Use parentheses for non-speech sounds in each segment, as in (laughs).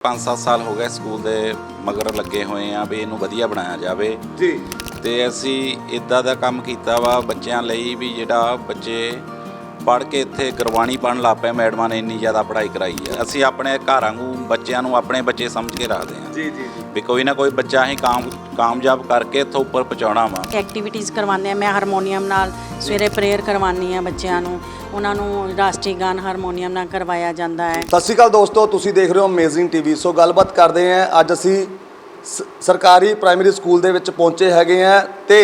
5-7 ਸਾਲ ਹੋ ਗਏ ਸਕੂਲ ਦੇ ਮਗਰ ਲੱਗੇ ਹੋਏ ਆ ਵੀ ਇਹਨੂੰ ਵਧੀਆ ਬਣਾਇਆ ਜਾਵੇ। ਜੀ। ਤੇ ਅਸੀਂ ਇਦਾਂ ਦਾ ਕੰਮ ਕੀਤਾ ਵਾ ਬੱਚਿਆਂ ਲਈ ਵੀ ਜਿਹੜਾ ਬੱਚੇ ਪੜ੍ਹ ਕੇ ਇੱਥੇ ਗੁਰਬਾਣੀ ਪੜ੍ਹਨ ਲੱਗ ਪਏ ਮੈਡਮਾਂ ਨੇ ਇੰਨੀ ਜ਼ਿਆਦਾ ਪੜ੍ਹਾਈ ਕਰਾਈ ਆ। ਅਸੀਂ ਆਪਣੇ ਘਰ ਵਾਂਗੂ ਬੱਚਿਆਂ ਨੂੰ ਆਪਣੇ ਬੱਚੇ ਸਮਝ ਕੇ ਰੱਖਦੇ ਆ। ਜੀ ਜੀ ਜੀ। ਵੀ ਕੋਈ ਨਾ ਕੋਈ ਬੱਚਾ ਅਸੀਂ ਕਾਮ ਕਾਮਯਾਬ ਕਰਕੇ ਇੱਥੋਂ ਉੱਪਰ ਪਹੁੰਚਾਉਣਾ ਵਾ। ਐਕਟੀਵਿਟੀਜ਼ ਕਰਵਾਉਂਦੇ ਆ। ਮੈਂ ਹਾਰਮੋਨੀਅਮ ਨਾਲ ਸਵੇਰੇ ਪ੍ਰੇਅਰ ਕਰਵਾਉਂਦੀ ਆ ਬੱਚਿਆਂ ਨੂੰ। ਉਹਨਾਂ ਨੂੰ ਰਾਸ਼ਟਰੀ ਗਾਨ ਹਾਰਮੋਨੀਅਮ ਨਾਲ ਕਰਵਾਇਆ ਜਾਂਦਾ ਹੈ। ਸਤਿ ਸ਼੍ਰੀ ਅਕਾਲ ਦੋਸਤੋ ਤੁਸੀਂ ਦੇਖ ਰਹੇ ਹੋ ਅਮੇਜ਼ਿੰਗ ਟੀਵੀ ਸੋ ਗੱਲਬਾਤ ਕਰਦੇ ਆਂ ਅੱਜ ਅਸੀਂ ਸ- ਸਰਕਾਰੀ ਪ੍ਰਾਇਮਰੀ ਸਕੂਲ ਦੇ ਵਿੱਚ ਪਹੁੰਚੇ ਹੈਗੇ ਆਂ ਤੇ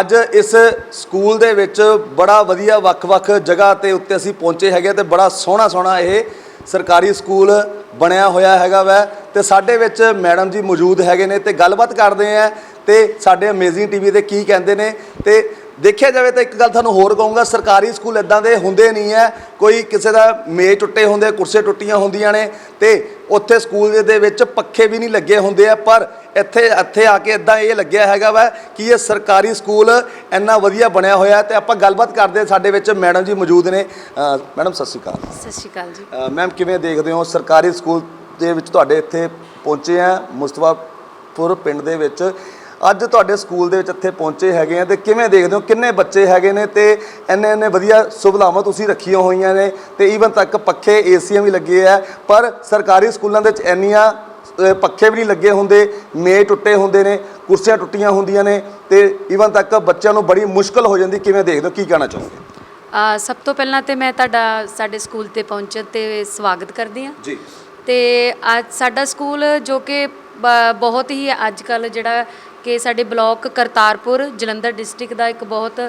ਅੱਜ ਇਸ ਸਕੂਲ ਦੇ ਵਿੱਚ ਬੜਾ ਵਧੀਆ ਵੱਖ-ਵੱਖ ਜਗ੍ਹਾ ਤੇ ਉੱਤੇ ਅਸੀਂ ਪਹੁੰਚੇ ਹੈਗੇ ਤੇ ਬੜਾ ਸੋਹਣਾ ਸੋਹਣਾ ਇਹ ਸਰਕਾਰੀ ਸਕੂਲ ਬਣਿਆ ਹੋਇਆ ਹੈਗਾ ਵੈ, ਤੇ ਸਾਡੇ ਵਿੱਚ ਮੈਡਮ ਜੀ ਮੌਜੂਦ ਹੈਗੇ ਨੇ ਤੇ ਗੱਲਬਾਤ ਕਰਦੇ ਆਂ ਤੇ ਸਾਡੇ ਅਮੇਜ਼ਿੰਗ ਟੀਵੀ ਤੇ ਕੀ ਕਹਿੰਦੇ ਨੇ ਤੇ ਦੇਖਿਆ ਜਾਵੇ ਤਾਂ ਇੱਕ ਗੱਲ ਤੁਹਾਨੂੰ ਹੋਰ ਕਹੂੰਗਾ ਸਰਕਾਰੀ ਸਕੂਲ ਇਦਾਂ ਦੇ ਹੁੰਦੇ ਨਹੀਂ ਹੈ। ਕੋਈ ਕਿਸੇ ਦਾ ਮੇਜ਼ ਟੁੱਟੇ ਹੁੰਦੇ ਕੁਰਸੇ ਟੁੱਟੀਆਂ ਹੁੰਦੀਆਂ ਨੇ ਤੇ ਉੱਥੇ ਸਕੂਲ ਦੇ ਵਿੱਚ ਪੱਖੇ ਵੀ ਨਹੀਂ ਲੱਗੇ ਹੁੰਦੇ ਆ ਪਰ ਇੱਥੇ ਇੱਥੇ ਆ ਕੇ ਇਦਾਂ ਇਹ ਲੱਗਿਆ ਹੈਗਾ ਵਾ ਕਿ ਇਹ ਸਰਕਾਰੀ ਸਕੂਲ ਇੰਨਾ ਵਧੀਆ ਬਣਿਆ ਹੋਇਆ ਤੇ ਆਪਾਂ ਗੱਲਬਾਤ ਕਰਦੇ। ਸਾਡੇ ਵਿੱਚ ਮੈਡਮ ਜੀ ਮੌਜੂਦ ਨੇ। ਮੈਡਮ ਸਤਿ ਸ਼੍ਰੀ ਅਕਾਲ। ਸਤਿ ਸ਼੍ਰੀ ਅਕਾਲ ਜੀ। ਮੈਮ ਕਿਵੇਂ ਦੇਖਦੇ ਹੋ? ਸਰਕਾਰੀ ਸਕੂਲ ਦੇ ਵਿੱਚ ਤੁਹਾਡੇ ਇੱਥੇ ਪਹੁੰਚੇ ਆ ਮੁਸਤਫਾਪੁਰ ਪਿੰਡ ਦੇ ਵਿੱਚ। ਅੱਜ ਤੁਹਾਡੇ ਸਕੂਲ ਦੇ ਵਿੱਚ ਇੱਥੇ ਪਹੁੰਚੇ ਹੈਗੇ ਆ ਤੇ ਕਿਵੇਂ ਦੇਖਦੇ ਹੋ? ਕਿੰਨੇ ਬੱਚੇ ਹੈਗੇ ਨੇ ਤੇ ਇੰਨੇ ਇੰਨੇ ਵਧੀਆ ਸੁਵਿਧਾਵਾਂ ਤੁਸੀਂ ਰੱਖੀਆਂ ਹੋਈਆਂ ਨੇ ਤੇ ਈਵਨ ਤੱਕ ਪੱਖੇ ਏਸੀਆਂ ਵੀ ਲੱਗੇ ਆ ਪਰ ਸਰਕਾਰੀ ਸਕੂਲਾਂ ਦੇ ਵਿੱਚ ਇੰਨੀਆਂ ਪੱਖੇ ਵੀ ਨਹੀਂ ਲੱਗੇ ਹੁੰਦੇ ਮੇਜ਼ ਟੁੱਟੇ ਹੁੰਦੇ ਨੇ ਕੁਰਸੀਆਂ ਟੁੱਟੀਆਂ ਹੁੰਦੀਆਂ ਨੇ ਤੇ ਈਵਨ ਤੱਕ ਬੱਚਿਆਂ ਨੂੰ ਬੜੀ ਮੁਸ਼ਕਲ ਹੋ ਜਾਂਦੀ ਕਿਵੇਂ ਦੇਖਦੇ ਹੋ? ਕੀ ਕਹਿਣਾ ਚਾਹੋਗੇ? ਸਭ ਤੋਂ ਪਹਿਲਾਂ ਤੇ ਮੈਂ ਤੁਹਾਡਾ ਸਾਡੇ ਸਕੂਲ ਤੇ ਪਹੁੰਚਣ ਤੇ ਸਵਾਗਤ ਕਰਦੀ ਹਾਂ। ਜੀ। ਤੇ ਅੱਜ ਸਾਡਾ ਸਕੂਲ ਜੋ ਕਿ ਬਹੁਤ ਹੀ ਅੱਜ ਕੱਲ ਜਿਹੜਾ ਕਿ ਸਾਡੇ ਬਲਾਕ ਕਰਤਾਰਪੁਰ ਜਲੰਧਰ ਡਿਸਟ੍ਰਿਕਟ ਦਾ ਇੱਕ ਬਹੁਤ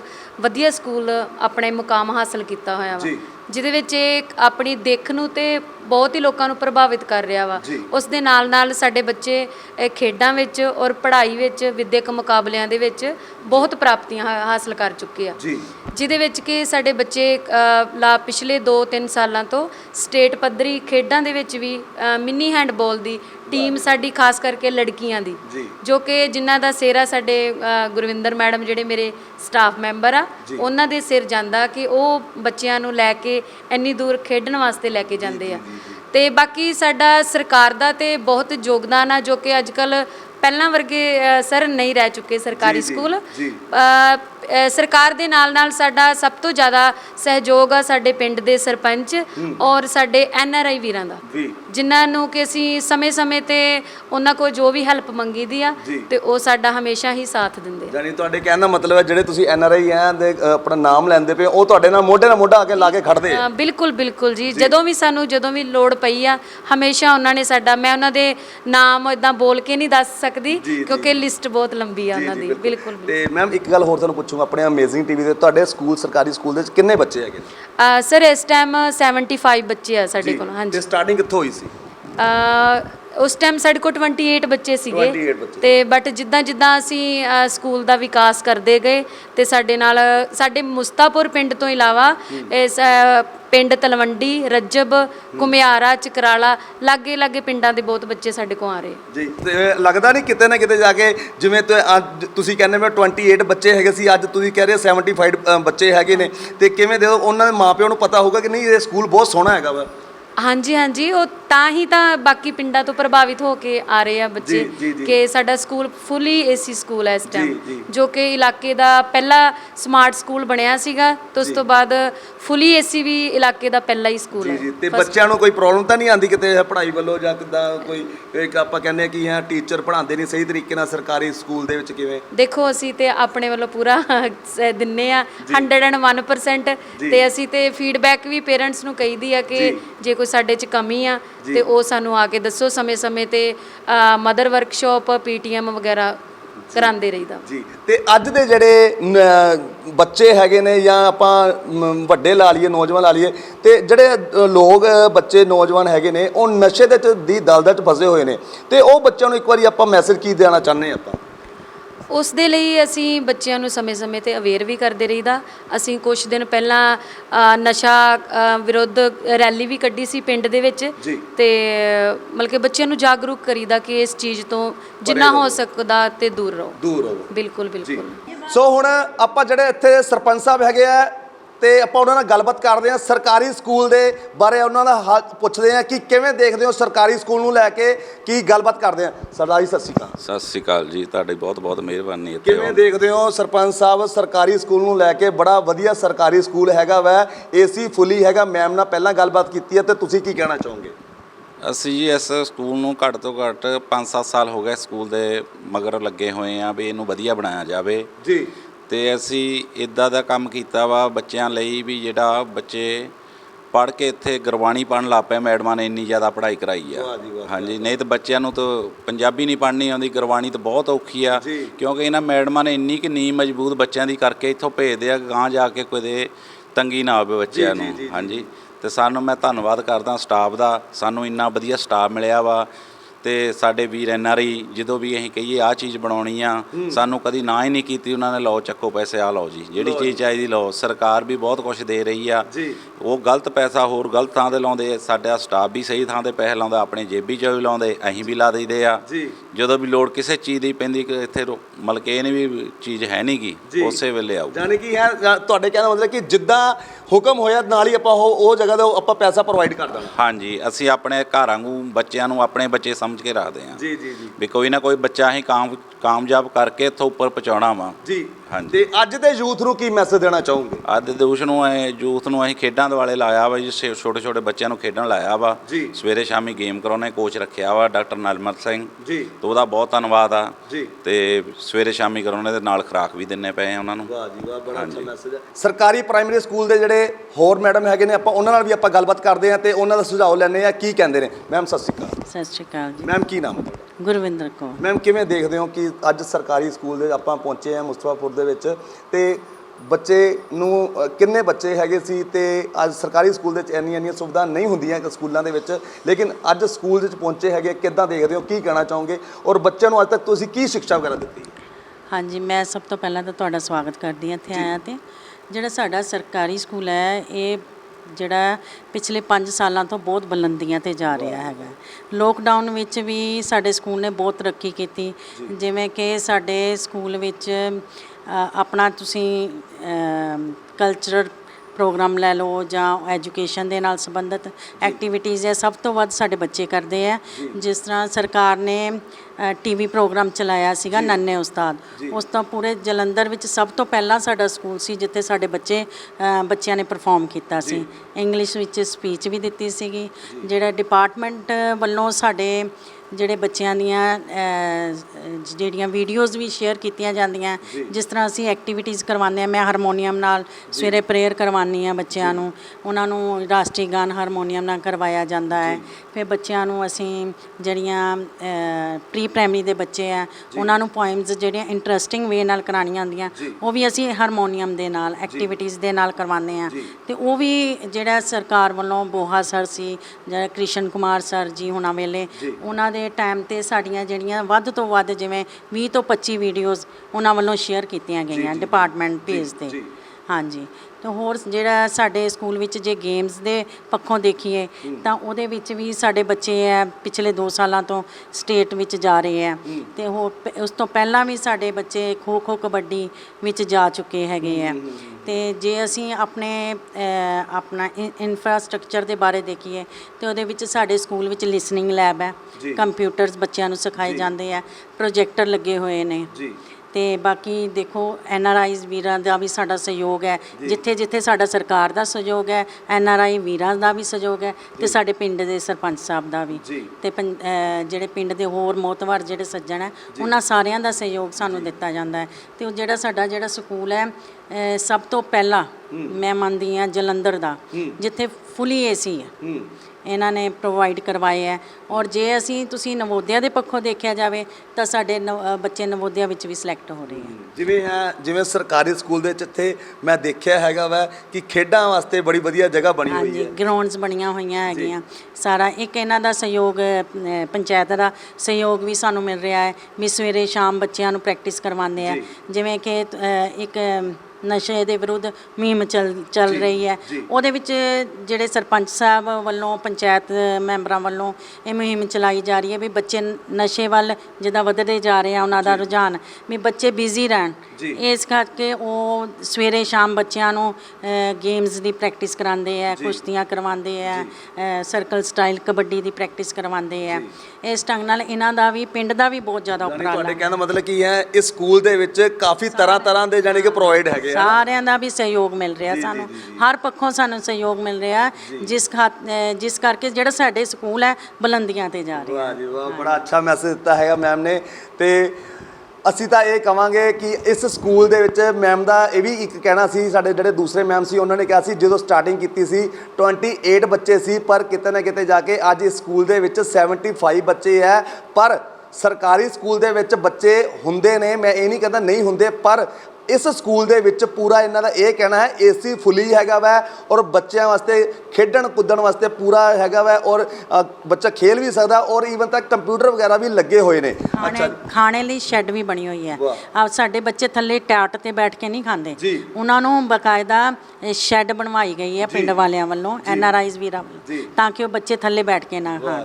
ਵਧੀਆ ਸਕੂਲ ਆਪਣੇ ਮੁਕਾਮ ਹਾਸਲ ਕੀਤਾ ਹੋਇਆ ਵਾ ਜੀ। ਜਿਹਦੇ ਵਿੱਚ ਇਹ ਆਪਣੀ ਦਿੱਖ ਨੂੰ ਤੇ ਬਹੁਤ ਹੀ ਲੋਕਾਂ ਨੂੰ ਪ੍ਰਭਾਵਿਤ ਕਰ ਰਿਹਾ ਵਾ। ਉਸ ਦੇ ਨਾਲ ਨਾਲ ਸਾਡੇ ਬੱਚੇ ਖੇਡਾਂ ਵਿੱਚ ਔਰ ਪੜ੍ਹਾਈ ਵਿੱਚ ਵਿਦਿਅਕ ਮੁਕਾਬਲਿਆਂ ਦੇ ਵਿੱਚ ਬਹੁਤ ਪ੍ਰਾਪਤੀਆਂ ਹਾਸਲ ਕਰ ਚੁੱਕੇ ਆ। ਜਿਹਦੇ ਵਿੱਚ ਕਿ ਸਾਡੇ ਬੱਚੇ ਲਾ ਪਿਛਲੇ 2-3 ਸਾਲਾਂ ਤੋਂ ਸਟੇਟ ਪੱਧਰੀ ਖੇਡਾਂ ਦੇ ਵਿੱਚ ਵੀ ਮਿੰਨੀ ਹੈਂਡਬਾਲ ਦੀ ਟੀਮ ਸਾਡੀ ਖਾਸ ਕਰਕੇ ਲੜਕੀਆਂ ਦੀ। ਜੀ। ਕਿ ਜਿਨ੍ਹਾਂ ਦਾ ਸਿਹਰਾ ਸਾਡੇ ਗੁਰਵਿੰਦਰ ਮੈਡਮ ਜਿਹੜੇ ਮੇਰੇ ਸਟਾਫ ਮੈਂਬਰ ਆ ਉਹਨਾਂ ਦੇ ਸਿਰ ਜਾਂਦਾ ਕਿ ਉਹ ਬੱਚਿਆਂ ਨੂੰ ਲੈ ਕੇ ਇੰਨੀ ਦੂਰ ਖੇਡਣ ਵਾਸਤੇ ਲੈ ਕੇ ਜਾਂਦੇ ਆ। ਤੇ ਬਾਕੀ ਸਾਡਾ ਸਰਕਾਰ ਦਾ ਤੇ ਬਹੁਤ ਯੋਗਦਾਨ ਆ ਜੋ ਕਿ ਅੱਜ ਕੱਲ ਪਹਿਲਾਂ ਵਰਗੇ ਸਰ ਨਹੀਂ ਰਹਿ ਚੁੱਕੇ ਸਰਕਾਰੀ ਸਕੂਲ। ਸਰਕਾਰ ਦੇ ਨਾਲ ਨਾਲ ਸਾਡਾ ਸਭ ਤੋਂ ਜ਼ਿਆਦਾ ਸਹਿਯੋਗ ਆ ਸਾਡੇ ਪਿੰਡ ਦੇ ਸਰਪੰਚ ਔਰ ਸਾਡੇ ਐਨ ਆਰ ਆਈ ਵੀਰਾਂ ਦਾ। ਜਿਨ੍ਹਾਂ ਨੂੰ ਕਿ ਅਸੀਂ ਸਮੇਂ-ਸਮੇਂ ਤੇ ਉਹਨਾਂ ਕੋਲ ਜੋ ਵੀ ਹੈਲਪ ਮੰਗੀਦੀ ਆ ਜੀ। ਤੇ ਉਹ ਸਾਡਾ ਹਮੇਸ਼ਾ ਹੀ ਸਾਥ ਦਿੰਦੇ ਆ। ਜਾਨੀ ਤੁਹਾਡੇ ਕਹਿਣ ਦਾ ਮਤਲਬ ਹੈ ਜਿਹੜੇ ਤੁਸੀਂ ਐਨ ਆਰ ਆਈ ਆ ਦੇ ਆਪਣਾ ਨਾਮ ਲੈਂਦੇ ਪਏ ਉਹ ਤੁਹਾਡੇ ਨਾਲ ਮੋਢੇ ਨਾਲ ਮੋਢਾ ਆ ਕੇ ਲਾ ਕੇ ਖੜਦੇ ਆ। ਬਿਲਕੁਲ ਬਿਲਕੁਲ ਜੀ। ਜਦੋਂ ਵੀ ਸਾਨੂੰ ਜਦੋਂ ਵੀ ਲੋੜ ਪਈ ਆ ਹਮੇਸ਼ਾ ਉਹਨਾਂ ਨੇ ਸਾਡਾ ਮੈਂ ਉਹਨਾਂ ਦੇ ਨਾਮ ਇਦਾਂ ਬੋਲ ਕੇ ਨਹੀਂ ਦੱਸ ਸਕਦੀ ਜੀ। ਕਿਉਂਕਿ ਲਿਸਟ ਬਹੁਤ ਲੰਬੀ ਆ ਉਹਨਾਂ ਦੀ। ਬਿਲਕੁਲ। ਬਿਲਕੁਲ ਤੇ ਮੈਮ ਇੱਕ ਗੱਲ ਹੋਰ ਤੁਹਾਨੂੰ ਪੁੱਛੂੰਗਾ ਆਪਣੇ ਅਮੇਜ਼ਿੰਗ ਟੀਵੀ ਦੇ ਤੁਹਾਡੇ ਸਕੂਲ ਸਰਕਾਰੀ ਸਕੂਲ ਦੇ ਵਿੱਚ ਕਿੰਨੇ ਬੱਚੇ ਹੈਗੇ? ਸਰ ਇਸ ਟਾਈਮ 75 ਬੱਚੇ ਆ ਸਾਡੇ ਕੋਲ ਹਾਂਜੀ। ਤੇ ਸਟਾਰਟਿੰਗ ਕਿੱਥੋਂ ਹੋਈ ਸੀ? ਉਸ ਟਾਈਮ ਸਾਡੇ ਕੋਲ 28 ਬੱਚੇ 28 ਸੀਗੇ ਬੱਚੇ। ਤੇ ਬਟ ਜਿੱਦਾਂ ਜਿੱਦਾਂ ਅਸੀਂ ਅ, ਸਕੂਲ ਦਾ ਵਿਕਾਸ ਕਰਦੇ ਗਏ ਤੇ ਸਾਡੇ ਨਾਲ ਸਾਡੇ ਮੁਸਤਾਪੁਰ ਪਿੰਡ ਤੋਂ ਇਲਾਵਾ ਇਸ ਅ, ਪਿੰਡ ਤਲਵੰਡੀ ਰੱਜਬ ਕੁਮਿਆਰਾ ਚਕਰਾਲਾ ਲਾਗੇ ਲਾਗੇ ਪਿੰਡਾਂ ਦੇ ਬਹੁਤ ਬੱਚੇ ਸਾਡੇ ਕੋਲ ਆ ਰਹੇ। ਜੀ ਤੇ ਲੱਗਦਾ ਨਹੀਂ ਕਿਤੇ ਨਾ ਕਿਤੇ ਜਾ ਕੇ ਜਿਵੇਂ ਤੁ- ਅੱਜ ਤੁਸੀਂ ਕਹਿੰਦੇ ਮੈਂ 28 ਬੱਚੇ ਹੈਗੇ ਸੀ ਅੱਜ ਤੁਸੀਂ ਕਹਿ ਰਹੇ ਹੋ 75 ਅ, ਬੱਚੇ ਹੈਗੇ ਨੇ। ਤੇ ਕਿਵੇਂ ਦੇ ਉਹਨਾਂ ਦੇ ਮਾਪਿਆਂ ਨੂੰ ਪਤਾ ਹੋਊਗਾ ਕਿ ਨਹੀਂ ਇਹ ਸਕੂਲ ਬਹੁਤ ਸੋਹਣਾ ਹੈਗਾ ਵਾ। ਹਾਂਜੀ ਹਾਂਜੀ ਉਹ ਤਾਂ ਹੀ ਤਾਂ ਬਾਕੀ ਪਿੰਡਾਂ ਤੋਂ ਪ੍ਰਭਾਵਿਤ ਹੋ ਕੇ ਆ ਰਹੇ ਆ ਬੱਚੇ। ਕਿ ਸਾਡਾ ਸਕੂਲ ਫੁੱਲੀ ਏਸੀ ਸਕੂਲ ਹੈ ਇਸ ਟਾਈਮ ਜੀ। ਕਿ ਇਲਾਕੇ ਦਾ ਪਹਿਲਾ ਸਮਾਰਟ ਸਕੂਲ ਬਣਿਆ ਸੀਗਾ ਤੇ ਉਸ ਤੋਂ ਬਾਅਦ ਫੁੱਲੀ ਏਸੀ ਵੀ ਇਲਾਕੇ ਦਾ ਪਹਿਲਾ ਹੀ ਸਕੂਲ ਹੈ ਜੀ ਤੇ ਬੱਚਿਆਂ ਨੂੰ ਕੋਈ ਪ੍ਰੋਬਲਮ ਤਾਂ ਨਹੀਂ ਆਂਦੀ ਕਿਤੇ ਪੜ੍ਹਾਈ ਵੱਲੋਂ ਜਾਂ ਕਿੱਦਾਂ ਕੋਈ ਇੱਕ ਆਪਾਂ ਕਹਿੰਦੇ ਆ ਕਿ ਹਾਂ ਟੀਚਰ ਪੜ੍ਹਾਉਂਦੇ ਨਹੀਂ ਸਹੀ ਤਰੀਕੇ ਨਾਲ ਸਰਕਾਰੀ ਸਕੂਲ ਦੇ ਵਿੱਚ ਕਿਵੇਂ ਦੇਖੋ ਅਸੀਂ ਤੇ ਆਪਣੇ ਵੱਲੋਂ ਪੂਰਾ (laughs) ਦਿੰਨੇ ਆ 101% ਜੀ। ਤੇ ਅਸੀਂ ਤੇ ਫੀਡਬੈਕ ਵੀ ਪੇਰੈਂਟਸ ਨੂੰ ਕਹੀਦੀ ਆ ਕਿ ਜੀ। ਕੋਈ ਸਾਡੇ 'ਚ ਕਮੀ ਆ। ਤੇ ਉਹ ਸਾਨੂੰ ਆ ਕੇ ਦੱਸੋ ਸਮੇਂ-ਸਮੇਂ ਤੇ ਮਦਰ ਵਰਕਸ਼ਾਪ ਪੀਟੀਐਮ ਵਗੈਰਾ ਕਰਾਉਂਦੇ ਰਹੀਦਾ। ਜੀ। ਤੇ ਅੱਜ ਦੇ ਜਿਹੜੇ ਬੱਚੇ ਹੈਗੇ ਨੇ ਜਾਂ ਆਪਾਂ ਵੱਡੇ ਲਾ ਲਈਏ ਨੌਜਵਾਨ ਲਾ ਲਈਏ ਤੇ ਜਿਹੜੇ ਲੋਕ ਬੱਚੇ ਨੌਜਵਾਨ ਹੈਗੇ ਨੇ ਉਹ ਨਸ਼ੇ ਦੇ ਚ ਦੀ ਦਲਦਲ ਚ ਫਸੇ ਹੋਏ ਨੇ। ਤੇ ਉਹ ਬੱਚਿਆਂ ਨੂੰ ਇੱਕ ਵਾਰੀ ਆਪਾਂ ਮੈਸੇਜ ਕੀ ਦੇਣਾ ਚਾਹੁੰਦੇ ਆਪਾਂ? ਉਸ ਦੇ ਲਈ ਅਸੀਂ ਬੱਚਿਆਂ ਨੂੰ ਸਮੇਂ-ਸਮੇਂ ਤੇ ਅਵੇਅਰ ਵੀ ਕਰਦੇ ਰਹੀਦਾ। ਅਸੀਂ ਕੁਝ ਦਿਨ ਪਹਿਲਾਂ ਅ, ਨਸ਼ਾ ਅ, ਵਿਰੁੱਧ ਰੈਲੀ ਵੀ ਕੱਢੀ ਸੀ ਪਿੰਡ ਦੇ ਵਿੱਚ। ਜੀ। ਤੇ ਮਤਲਬ ਕਿ ਬੱਚਿਆਂ ਨੂੰ ਜਾਗਰੂਕ ਕਰੀਦਾ ਕਿ ਇਸ ਚੀਜ਼ ਤੋਂ ਜਿੰਨਾ ਹੋ ਸਕਦਾ ਤੇ ਦੂਰ ਰਹੋ। ਦੂਰ ਹੋਵੋ ਬਿਲਕੁਲ ਜੀ। ਬਿਲਕੁਲ ਸੋ ਹੁਣ ਆਪਾਂ ਜਿਹੜੇ ਇੱਥੇ ਸਰਪੰਚ ਸਾਹਿਬ ਹੈਗੇ ਆ ਤੇ ਆਪਾਂ ਉਹਨਾਂ ਨਾਲ ਗੱਲਬਾਤ ਕਰਦੇ ਹਾਂ। ਸਰਕਾਰੀ ਸਕੂਲ ਦੇ ਬਾਰੇ ਉਹਨਾਂ ਦਾ ਹਾਲ ਪੁੱਛਦੇ ਹਾਂ ਕਿ ਕਿਵੇਂ ਦੇਖਦੇ ਹੋ ਸਰਕਾਰੀ ਸਕੂਲ ਨੂੰ ਲੈ ਕੇ ਕੀ ਗੱਲਬਾਤ ਕਰਦੇ ਹਾਂ। ਸਰਦਾਰ ਜੀ ਸਤਿ ਸ਼੍ਰੀ ਅਕਾਲ। ਸਤਿ ਸ੍ਰੀ ਅਕਾਲ ਜੀ। ਤੁਹਾਡੀ ਬਹੁਤ ਬਹੁਤ ਮਿਹਰਬਾਨੀ ਇੱਥੇ ਕਿਵੇਂ ਆਉਣ ਦੇਖਦੇ ਹੋ ਸਰਪੰਚ ਸਾਹਿਬ ਸਰਕਾਰੀ ਸਕੂਲ ਨੂੰ ਲੈ ਕੇ ਬੜਾ ਵਧੀਆ ਸਰਕਾਰੀ ਸਕੂਲ ਹੈਗਾ ਵੈ ਏਸੀ ਫੁੱਲੀ ਹੈਗਾ। ਮੈਮ ਨਾਲ ਪਹਿਲਾਂ ਗੱਲਬਾਤ ਕੀਤੀ ਹੈ ਤੇ ਤੁਸੀਂ ਕੀ ਕਹਿਣਾ ਚਾਹੋਗੇ? ਅਸੀਂ ਜੀ ਇਸ ਸਕੂਲ ਨੂੰ ਘੱਟ ਤੋਂ ਘੱਟ 5-7 ਸਾਲ ਹੋ ਗਏ ਸਕੂਲ ਦੇ ਮਗਰ ਲੱਗੇ ਹੋਏ ਆ ਵੀ ਇਹਨੂੰ ਵਧੀਆ ਬਣਾਇਆ ਜਾਵੇ। ਜੀ। ਤੇ ਅਸੀਂ ਇਦਾਂ ਦਾ ਕੰਮ ਕੀਤਾ ਵਾ ਬੱਚਿਆਂ ਲਈ ਵੀ ਜਿਹੜਾ ਬੱਚੇ ਪੜ੍ਹ ਕੇ ਇੱਥੇ ਗੁਰਬਾਣੀ ਪੜ੍ਹਨ ਲੱਗ ਪਏ ਮੈਡਮਾਂ ਨੇ ਇੰਨੀ ਜ਼ਿਆਦਾ ਪੜ੍ਹਾਈ ਕਰਾਈ ਆ। ਹਾਂਜੀ ਨਹੀਂ ਤਾਂ ਬੱਚਿਆਂ ਨੂੰ ਤਾਂ ਪੰਜਾਬੀ ਨਹੀਂ ਪੜ੍ਹਨੀ ਆਉਂਦੀ ਗੁਰਬਾਣੀ ਤਾਂ ਬਹੁਤ ਔਖੀ ਆ। ਕਿਉਂਕਿ ਇਹਨਾਂ ਮੈਡਮਾਂ ਨੇ ਇੰਨੀ ਕਿ ਨੀਂਹ ਮਜ਼ਬੂਤ ਬੱਚਿਆਂ ਦੀ ਕਰਕੇ ਇੱਥੋਂ ਭੇਜਦੇ ਆ ਗਾਂ ਜਾ ਕੇ ਕੋਈ ਤੰਗੀ ਨਾ ਆਵੇ ਬੱਚਿਆਂ ਨੂੰ। ਹਾਂਜੀ ਤੇ ਸਾਨੂੰ ਮੈਂ ਧੰਨਵਾਦ ਕਰਦਾ ਸਟਾਫ ਦਾ ਸਾਨੂੰ ਇੰਨਾ ਵਧੀਆ ਸਟਾਫ ਮਿਲਿਆ ਵਾ। ਤੇ ਸਾਡੇ ਵੀਰ ਐਨ ਆਰ ਆਈ ਜਦੋਂ ਵੀ ਅਸੀਂ ਕਹੀਏ ਆਹ ਚੀਜ਼ ਬਣਾਉਣੀ ਆ ਸਾਨੂੰ ਕਦੀ ਨਾ ਹੀ ਨਹੀਂ ਕੀਤੀ ਉਹਨਾਂ ਨੇ ਲਓ ਚੱਕੋ ਪੈਸੇ ਆ ਲਓ ਜੀ। ਜਿਹੜੀ ਚੀਜ਼ ਚਾਹੀਦੀ ਲਓ। ਸਰਕਾਰ ਵੀ ਬਹੁਤ ਕੁਝ ਦੇ ਰਹੀ ਆ। ਜੀ। ਉਹ ਗਲਤ ਪੈਸਾ ਹੋਰ ਗਲਤ ਥਾਂ ਤੇ ਲਾਉਂਦੇ ਸਾਡਾ ਸਟਾਫ ਵੀ ਸਹੀ ਥਾਂ ਤੇ ਪੈਸੇ ਲਾਉਂਦਾ ਆਪਣੇ ਜੇਬੀ ਚੋਂ ਵੀ ਲਾਉਂਦੇ ਅਸੀਂ ਵੀ ਲਾ ਦਈਦੇ ਆ। ਜੀ। ਜਦੋਂ ਵੀ ਲੋੜ ਕਿਸੇ ਚੀਜ਼ ਦੀ ਪੈਂਦੀ ਕਿ ਇੱਥੇ ਰੋ- ਮਤਲਬ ਕਿ ਇਹ ਨਹੀਂ ਵੀ ਚੀਜ਼ ਹੈ ਨਹੀਂਗੀ ਜੀ। ਉਸੇ ਵੇਲੇ ਆਊ ਯਾਨੀ ਕਿ ਹੈ ਤੁਹਾਡੇ ਕਹਿਣ ਦਾ ਮਤਲਬ ਕਿ ਜਿੱਦਾਂ ਹੁਕਮ ਹੋਇਆ ਨਾਲ ਹੀ ਆਪਾਂ ਉਹ ਉਹ ਜਗ੍ਹਾ ਦਾ ਆਪਾਂ ਪੈਸਾ ਪ੍ਰੋਵਾਈਡ ਕਰ ਦਾਂਗੇ ਹਾਂਜੀ ਅਸੀਂ ਆਪਣੇ ਘਰ ਵਾਂਗੂ ਬੱਚਿਆਂ ਨੂੰ ਆਪਣੇ ਬੱਚੇ ਸਮਝ ਕੇ ਰੱਖਦੇ ਹਾਂ। ਜੀ ਜੀ ਜੀ। ਵੀ ਕੋਈ ਨਾ ਕੋਈ ਬੱਚਾ ਅਸੀਂ ਕਾਮ ਕਾਮਯਾਬ ਕਰਕੇ ਇੱਥੋਂ ਉੱਪਰ ਪਹੁੰਚਾਉਣਾ ਵਾ। ਜੀ। ਹਾਂਜੀ। ਤੇ ਅੱਜ ਦੇ ਯੂਥ ਨੂੰ ਕੀ ਮੈਸੇਜ ਦੇਣਾ ਚਾਹੋਗੇ? ਅੱਜ ਦੇ ਉਸ ਨੂੰ ਐ ਯੂਥ ਨੂੰ ਅਸੀਂ ਖੇਡਾਂ ਦੁਆਲੇ ਲਾਇਆ ਵਾ ਜੀ ਛੋਟੇ ਛੋਟੇ ਬੱਚਿਆਂ ਨੂੰ ਖੇਡਣ ਲਾਇਆ ਵਾ। ਸਵੇਰੇ ਸ਼ਾਮੀ ਗੇਮ ਕਰਾਉਣੇ ਕੋਚ ਰੱਖਿਆ ਵਾ ਡਾਕਟਰ ਨਲਮਤ ਸਿੰਘ। ਜੀ। ਤੇ ਉਹਦਾ ਬਹੁਤ ਧੰਨਵਾਦ ਆ। ਜੀ। ਤੇ ਸਵੇਰੇ ਸ਼ਾਮੀ ਕਰਾਉਣੇ ਦੇ ਨਾਲ ਖੁਰਾਕ ਵੀ ਦਿੰਨੇ ਪਏ ਆ ਉਹਨਾਂ ਨੂੰ। ਵਾਹ ਜੀ ਵਾਹ ਬੜਾ ਅੱਛਾ। ਮੈਸੇਜ ਹੈ ਸਰਕਾਰੀ ਪ੍ਰਾਇਮਰੀ ਸਕੂਲ ਦੇ ਜਿਹੜੇ ਹੋਰ ਮੈਡਮ ਹੈਗੇ ਨੇ ਆਪਾਂ ਉਹਨਾਂ ਨਾਲ ਵੀ ਆਪਾਂ ਗੱਲਬਾਤ ਕਰਦੇ ਹਾਂ ਤੇ ਉਹਨਾਂ ਦਾ ਸੁਝਾਅ ਲੈਣੇ ਆ ਕੀ ਕਹਿੰਦੇ ਨੇ? ਮੈਮ ਸਤਿ ਸ਼੍ਰੀ ਅਕਾਲ। ਸਤਿ ਸ਼੍ਰੀ ਅਕਾਲ ਜੀ। ਮੈਮ ਕੀ ਨਾਮ ਹੈ ਗੁਰਵਿੰਦਰ ਕੌਰ। ਮੈਮ ਕਿਵੇਂ ਦੇਖਦੇ ਹੋ ਕਿ ਅੱਜ ਸਰਕਾਰੀ ਸਕੂਲ ਦੇ ਆਪਾਂ ਪਹੁੰਚੇ ਆ ਮੁਸਤਫਾਪੁਰ ਦੇ ਵਿੱਚ ਤੇ ਬੱਚੇ ਨੂੰ ਅ, ਕਿੰਨੇ ਬੱਚੇ ਹੈਗੇ ਸੀ ਤੇ ਅੱਜ ਸਰਕਾਰੀ ਸਕੂਲ ਦੇ ਵਿੱਚ ਇੰਨੀਆਂ ਇੰਨੀਆਂ ਸੁਵਿਧਾ ਨਹੀਂ ਹੁੰਦੀਆਂ ਕਿ ਸਕੂਲਾਂ ਦੇ ਵਿੱਚ ਲੇਕਿਨ ਅੱਜ ਸਕੂਲ ਦੇ ਵਿੱਚ ਪਹੁੰਚੇ ਹੈਗੇ ਕਿੱਦਾਂ ਦੇਖਦੇ ਹੋ ਕੀ ਕਹਿਣਾ ਚਾਹੋਗੇ? ਔਰ ਬੱਚਿਆਂ ਨੂੰ ਅੱਜ ਤੱਕ ਤੁਸੀਂ ਕੀ ਸਿੱਖਿਆ ਵਗੈਰਾ ਦਿੱਤੀ? ਹਾਂਜੀ ਮੈਂ ਸਭ ਤੋਂ ਪਹਿਲਾਂ ਤਾਂ ਤੁਹਾਡਾ ਸਵਾਗਤ ਕਰਦੀ ਹਾਂ ਇੱਥੇ ਆਇਆ ਤੇ। ਜਿਹੜਾ ਸਾਡਾ ਸਰਕਾਰੀ ਸਕੂਲ ਹੈ ਇਹ ਜਿਹੜਾ ਪਿਛਲੇ 5 ਸਾਲਾਂ ਤੋਂ ਬਹੁਤ ਬੁਲੰਦੀਆਂ ਤੇ ਜਾ ਰਿਹਾ ਹੈਗਾ। ਲੋਕਡਾਊਨ ਵਿੱਚ ਵੀ ਸਾਡੇ ਸਕੂਲ ਨੇ ਬਹੁਤ ਤਰੱਕੀ ਕੀਤੀ। ਜਿਵੇਂ ਕਿ ਸਾਡੇ ਸਕੂਲ ਵਿੱਚ ਆਪਣਾ ਤੁਸੀਂ ਕਲਚਰਲ ਪ੍ਰੋਗਰਾਮ ਲੈ ਲਓ ਜਾਂ ਐਜੂਕੇਸ਼ਨ ਦੇ ਨਾਲ ਸੰਬੰਧਿਤ ਐਕਟੀਵਿਟੀਜ਼ ਹੈ ਸਭ ਤੋਂ ਵੱਧ ਸਾਡੇ ਬੱਚੇ ਕਰਦੇ ਆ ਜਿਸ ਤਰ੍ਹਾਂ ਸਰਕਾਰ ਨੇ ਟੀਵੀ ਪ੍ਰੋਗਰਾਮ ਚਲਾਇਆ ਸੀਗਾ ਨੰਨੇ ਉਸਤਾਦ। ਉਸ ਤੋਂ ਪੂਰੇ ਜਲੰਧਰ ਵਿੱਚ ਸਭ ਤੋਂ ਪਹਿਲਾਂ ਸਾਡਾ ਸਕੂਲ ਸੀ ਜਿੱਥੇ ਸਾਡੇ ਬੱਚੇ ਬੱਚਿਆਂ ਨੇ ਪਰਫਾਰਮ ਕੀਤਾ ਸੀ। ਇੰਗਲਿਸ਼ ਵਿੱਚ ਸਪੀਚ ਵੀ ਦਿੱਤੀ ਸੀਗੀ। ਜਿਹੜਾ ਡਿਪਾਰਟਮੈਂਟ ਵੱਲੋਂ ਸਾਡੇ ਜਿਹੜੇ ਬੱਚਿਆਂ ਦੀਆਂ ਜਿਹੜੀਆਂ ਵੀਡੀਓਜ਼ ਵੀ ਸ਼ੇਅਰ ਕੀਤੀਆਂ ਜਾਂਦੀਆਂ ਜਿਸ ਤਰ੍ਹਾਂ ਅਸੀਂ ਐਕਟੀਵਿਟੀਜ਼ ਕਰਵਾਉਂਦੇ ਆ ਮੈਂ ਹਾਰਮੋਨੀਅਮ ਨਾਲ ਸਵੇਰੇ ਪ੍ਰੇਅਰ ਕਰਵਾਉਂਦੀ ਆ ਬੱਚਿਆਂ ਨੂੰ ਉਹਨਾਂ ਨੂੰ ਰਾਸ਼ਟਰੀ ਗਾਨ ਹਾਰਮੋਨੀਅਮ ਨਾਲ ਕਰਵਾਇਆ ਜਾਂਦਾ ਹੈ। ਫਿਰ ਬੱਚਿਆਂ ਨੂੰ ਅਸੀਂ ਜਿਹੜੀਆਂ ਪ੍ਰੀ ਪ੍ਰਾਇਮਰੀ ਦੇ ਬੱਚੇ ਆ ਉਹਨਾਂ ਨੂੰ ਪੋਇਮਸ ਜਿਹੜੀਆਂ ਇੰਟਰਸਟਿੰਗ ਵੇ ਨਾਲ ਕਰਾਉਣੀਆਂ ਹੁੰਦੀਆਂ ਉਹ ਵੀ ਅਸੀਂ ਹਾਰਮੋਨੀਅਮ ਦੇ ਨਾਲ ਐਕਟੀਵਿਟੀਜ਼ ਦੇ ਨਾਲ ਕਰਵਾਉਂਦੇ ਆ ਤੇ ਉਹ ਵੀ ਜਿਹੜਾ ਸਰਕਾਰ ਵੱਲੋਂ ਬੋਹਾ ਸਰ ਸੀ ਜਿਹੜਾ ਕ੍ਰਿਸ਼ਨ ਕੁਮਾਰ ਸਰ ਜੀ ਹੁਣਾਂ ਵੇਲੇ ਉਹਨਾਂ ਦੇ ਟਾਈਮ ਤੇ ਸਾਡੀਆਂ ਜਿਹੜੀਆਂ ਵੱਧ ਤੋਂ ਵੱਧ ਜਿਵੇਂ 20 ਤੋਂ 25 ਵੀਡੀਓਜ਼ ਉਹਨਾਂ ਵੱਲੋਂ ਸ਼ੇਅਰ ਕੀਤੀਆਂ ਗਈਆਂ ਡਿਪਾਰਟਮੈਂਟ ਪੇਜ ਤੇ। ਹਾਂਜੀ। ਤੇ ਹੋਰ ਜਿਹੜਾ ਸਾਡੇ ਸਕੂਲ ਵਿੱਚ ਜੇ ਗੇਮਸ ਦੇ ਪੱਖੋਂ ਦੇਖੀਏ ਤਾਂ ਉਹਦੇ ਵਿੱਚ ਵੀ ਸਾਡੇ ਬੱਚੇ ਆ ਪਿਛਲੇ 2 ਸਾਲਾਂ ਤੋਂ ਸਟੇਟ ਵਿੱਚ ਜਾ ਰਹੇ ਆ ਤੇ ਹੋਰ ਉਸ ਤੋਂ ਪਹਿਲਾਂ ਵੀ ਸਾਡੇ ਬੱਚੇ ਖੋ ਖੋ ਕਬੱਡੀ ਵਿੱਚ ਜਾ ਚੁੱਕੇ ਹੈਗੇ ਆ ਤੇ ਜੇ ਅਸੀਂ ਆਪਣੇ ਆਪਣਾ ਇਨਫਰਾਸਟ੍ਰਕਚਰ ਦੇ ਬਾਰੇ ਦੇਖੀਏ ਤੇ ਉਹਦੇ ਵਿੱਚ ਸਾਡੇ ਸਕੂਲ ਵਿੱਚ ਲਿਸਨਿੰਗ ਲੈਬ ਹੈ। ਕੰਪਿਊਟਰਸ ਬੱਚਿਆਂ ਨੂੰ ਸਿਖਾਏ ਜਾਂਦੇ ਆ। ਪ੍ਰੋਜੈਕਟਰ ਲੱਗੇ ਹੋਏ ਨੇ। ਜੀ। ਤੇ ਬਾਕੀ ਦੇਖੋ ਐਨ ਆਰ ਆਈਜ਼ ਵੀਰਾਂ ਦਾ ਵੀ ਸਾਡਾ ਸਹਿਯੋਗ ਹੈ। ਜਿੱਥੇ ਜਿੱਥੇ ਸਾਡਾ ਸਰਕਾਰ ਦਾ ਸਹਿਯੋਗ ਹੈ ਐਨ ਆਰ ਆਈ ਵੀਰਾਂ ਦਾ ਵੀ ਸਹਿਯੋਗ ਹੈ ਤੇ ਸਾਡੇ ਪਿੰਡ ਦੇ ਸਰਪੰਚ ਸਾਹਿਬ ਦਾ ਵੀ। ਤੇ ਜਿਹੜੇ ਪਿੰਡ ਦੇ ਹੋਰ ਮੋਤਵਰ ਜਿਹੜੇ ਸੱਜਣ ਹੈ ਉਹਨਾਂ ਸਾਰਿਆਂ ਦਾ ਸਹਿਯੋਗ ਸਾਨੂੰ ਦਿੱਤਾ ਜਾਂਦਾ ਹੈ। ਤੇ ਉਹ ਜਿਹੜਾ ਸਾਡਾ ਜਿਹੜਾ ਸਕੂਲ ਹੈ ਸਭ ਤੋਂ ਪਹਿਲਾਂ ਮੈਂ ਮੰਨਦੀ ਹਾਂ ਜਲੰਧਰ ਦਾ ਜਿੱਥੇ ਫੁੱਲੀ ਏਸੀ ਹੈ। ਇਹਨਾਂ ਨੇ ਪ੍ਰੋਵਾਈਡ ਕਰਵਾਏ ਹੈ ਔਰ ਜੇ ਅਸੀਂ ਤੁਸੀਂ ਨਵੋਦਿਆ ਦੇ ਪੱਖੋਂ ਦੇਖਿਆ ਜਾਵੇ ਤਾਂ ਸਾਡੇ ਬੱਚੇ ਨਵੋਦਿਆ ਵਿੱਚ ਵੀ ਸਿਲੈਕਟ ਹੋ ਰਹੇ ਹੈ। ਜਿਵੇਂ ਹੈ ਜਿਵੇਂ ਸਰਕਾਰੀ ਸਕੂਲ ਦੇ ਵਿੱਚ ਇੱਥੇ ਮੈਂ ਦੇਖਿਆ ਹੈਗਾ ਵਾ ਕਿ ਖੇਡਾਂ ਵਾਸਤੇ ਬੜੀ ਵਧੀਆ ਜਗ੍ਹਾ ਬਣੀ ਹੋਈ ਹਾਂਜੀ ਹੈ। ਗਰਾਊਂਡਸ ਬਣੀਆਂ ਹੋਈਆਂ ਹੈਗੀਆਂ। ਸਾਰਾ ਇੱਕ ਇਹਨਾਂ ਦਾ ਸਹਿਯੋਗ ਪੰਚਾਇਤ ਦਾ ਸਹਿਯੋਗ ਵੀ ਸਾਨੂੰ ਮਿਲ ਰਿਹਾ ਹੈ। ਵੀ ਸਵੇਰੇ ਸ਼ਾਮ ਬੱਚਿਆਂ ਨੂੰ ਪ੍ਰੈਕਟਿਸ ਕਰਵਾਉਂਦੇ ਆ। ਜਿਵੇਂ ਕਿ ਇੱਕ ਨਸ਼ੇ ਦੇ ਵਿਰੁੱਧ ਮੁਹਿੰਮ ਚੱਲ ਚੱਲ ਰਹੀ ਹੈ। ਉਹਦੇ ਵਿੱਚ ਜਿਹੜੇ ਸਰਪੰਚ ਸਾਹਿਬ ਵੱਲੋਂ ਪੰਚਾਇਤ ਮੈਂਬਰਾਂ ਵੱਲੋਂ ਇਹ ਮੁਹਿੰਮ ਚਲਾਈ ਜਾ ਰਹੀ ਹੈ ਵੀ ਬੱਚੇ ਨਸ਼ੇ ਵੱਲ ਜਿੱਦਾਂ ਵਧਦੇ ਜਾ ਰਹੇ ਆ ਉਹਨਾਂ ਦਾ ਰੁਝਾਨ ਵੀ ਬੱਚੇ ਬਿਜ਼ੀ ਰਹਿਣ। ਜੀ। ਇਸ ਕਰਕੇ ਉਹ ਸਵੇਰੇ ਸ਼ਾਮ ਬੱਚਿਆਂ ਨੂੰ ਗੇਮਸ ਦੀ ਪ੍ਰੈਕਟਿਸ ਕਰਾਉਂਦੇ ਆ ਕੁਸ਼ਤੀਆਂ ਕਰਵਾਉਂਦੇ ਆ ਸਰਕਲ ਸਟਾਈਲ ਕਬੱਡੀ ਦੀ ਪ੍ਰੈਕਟਿਸ ਕਰਵਾਉਂਦੇ ਆ। ਇਸ ਢੰਗ ਨਾਲ ਇਹਨਾਂ ਦਾ ਵੀ ਪਿੰਡ ਦਾ ਵੀ ਬਹੁਤ ਜ਼ਿਆਦਾ ਉਪਰਾਲਾ। ਤੁਹਾਡੇ ਕਹਿਣ ਦਾ ਮਤਲਬ ਕੀ ਹੈ ਇਸ ਸਕੂਲ ਦੇ ਵਿੱਚ ਕਾਫੀ ਤਰ੍ਹਾਂ ਤਰ੍ਹਾਂ ਦੇ ਜਾਨੀ ਕਿ ਪ੍ਰੋਵਾਈਡ ਹੈਗੇ ਆ ਸਾਰਿਆਂ ਦਾ ਵੀ ਸਹਿਯੋਗ ਮਿਲ ਰਿਹਾ ਸਾਨੂੰ। ਹਰ ਪੱਖੋਂ ਸਾਨੂੰ ਸਹਿਯੋਗ ਮਿਲ ਰਿਹਾ ਜਿਸ ਜਿਸ ਕਰਕੇ ਜਿਹੜਾ ਸਾਡੇ ਸਕੂਲ ਹੈ ਬੁਲੰਦੀਆਂ ਤੇ ਜਾ ਰਿਹਾ। ਵਾਹ ਜੀ ਵਾਹ ਬੜਾ ਅੱਛਾ ਮੈਸੇਜ ਦਿੱਤਾ ਹੈਗਾ ਮੈਮ ਨੇ। ਤੇ ਅਸੀਂ ਤਾਂ ਇਹ ਕਵਾਂਗੇ ਕਿ ਇਸ ਸਕੂਲ ਦੇ ਵਿੱਚ ਮੈਮ ਦਾ ਇਹ ਵੀ ਇੱਕ ਕਹਿਣਾ ਸੀ, ਸਾਡੇ ਜਿਹੜੇ ਦੂਸਰੇ ਮੈਮ ਸੀ, ਉਹਨਾਂ ਨੇ ਕਿਹਾ ਸੀ, ਜਦੋਂ ਸਟਾਰਟਿੰਗ ਕੀਤੀ ਸੀ 28 ਬੱਚੇ ਸੀ, ਪਰ ਕਿਤੇ ਨਾ ਕਿਤੇ ਜਾ ਕੇ ਅੱਜ ਇਸ ਸਕੂਲ ਦੇ ਵਿੱਚ 75 ਬੱਚੇ ਹੈ ਪਰ ਸਰਕਾਰੀ ਸਕੂਲ ਦੇ ਵਿੱਚ ਬੱਚੇ ਹੁੰਦੇ ਨੇ, ਮੈਂ ਇਹ ਨਹੀਂ ਕਹਿੰਦਾ ਨਹੀਂ ਹੁੰਦੇ, ਪਰ ਇਸ ਸਕੂਲ ਦੇ ਵਿੱਚ ਪੂਰਾ ਇਹਨਾਂ ਦਾ ਇਹ ਕਹਿਣਾ ਹੈ ਏਸੀ ਫੁੱਲੀ ਹੈਗਾ ਵੈ ਔਰ ਬੱਚਿਆਂ ਵਾਸਤੇ ਖੇਡਣ ਕੁੱਦਣ ਵਾਸਤੇ ਪੂਰਾ ਹੈਗਾ ਵੈ ਔਰ ਬੱਚਾ ਖੇਲ ਵੀ ਸਕਦਾ ਔਰ ਈਵਨ ਤੱਕ ਕੰਪਿਊਟਰ ਵਗੈਰਾ ਵੀ ਲੱਗੇ ਹੋਏ ਨੇ। ਖਾਣੇ ਖਾਣੇ ਲਈ ਸ਼ੈੱਡ ਵੀ ਬਣੀ ਹੋਈ ਹੈ। ਆ ਸਾਡੇ ਬੱਚੇ ਥੱਲੇ ਟਾਟ ਤੇ ਬੈਠ ਕੇ ਨਹੀਂ ਖਾਂਦੇ। ਉਹਨਾਂ ਨੂੰ ਬਕਾਇਦਾ ਸ਼ੈੱਡ ਬਣਵਾਈ ਗਈ ਹੈ ਪਿੰਡ ਵਾਲਿਆਂ ਵੱਲੋਂ ਐਨ ਆਰ ਆਈਜ਼ ਵੀਰਾਂ ਤਾਂ ਕਿ ਉਹ ਬੱਚੇ ਥੱਲੇ ਬੈਠ ਕੇ ਨਾ ਖਾਣ।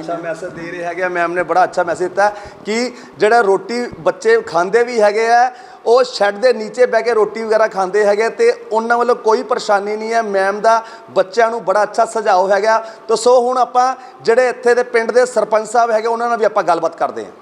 ਅੱਛਾ ਮੈਸੇਜ ਦੇ ਰਹੇ ਹੈਗੇ ਮੈਮ ਨੇ ਬੜਾ ਅੱਛਾ ਮੈਸੇਜ ਦਿੱਤਾ ਕਿ ਜਿਹੜਾ ਰੋਟੀ ਬੱਚੇ ਖਾਂਦੇ ਵੀ ਹੈਗੇ ਆ ਉਹ ਸ਼ੈੱਡ ਦੇ ਨੀਚੇ ਬਹਿ ਕੇ ਰੋਟੀ ਵਗੈਰਾ ਖਾਂਦੇ ਹੈਗੇ ਤੇ ਉਹਨਾਂ ਵੱਲੋਂ ਕੋਈ ਪਰੇਸ਼ਾਨੀ ਨਹੀਂ ਹੈ। ਮੈਮ ਦਾ ਬੱਚਿਆਂ ਨੂੰ ਬੜਾ ਅੱਛਾ ਸੁਝਾਅ ਹੈਗਾ। ਤਾਂ ਸੋ ਹੁਣ ਆਪਾਂ ਜਿਹੜੇ ਇੱਥੇ ਦੇ ਪਿੰਡ ਦੇ ਸਰਪੰਚ ਸਾਹਿਬ ਹੈਗੇ, ਉਹਨਾਂ ਨਾਲ ਵੀ ਆਪਾਂ ਗੱਲਬਾਤ ਕਰਦੇ ਹਾਂ।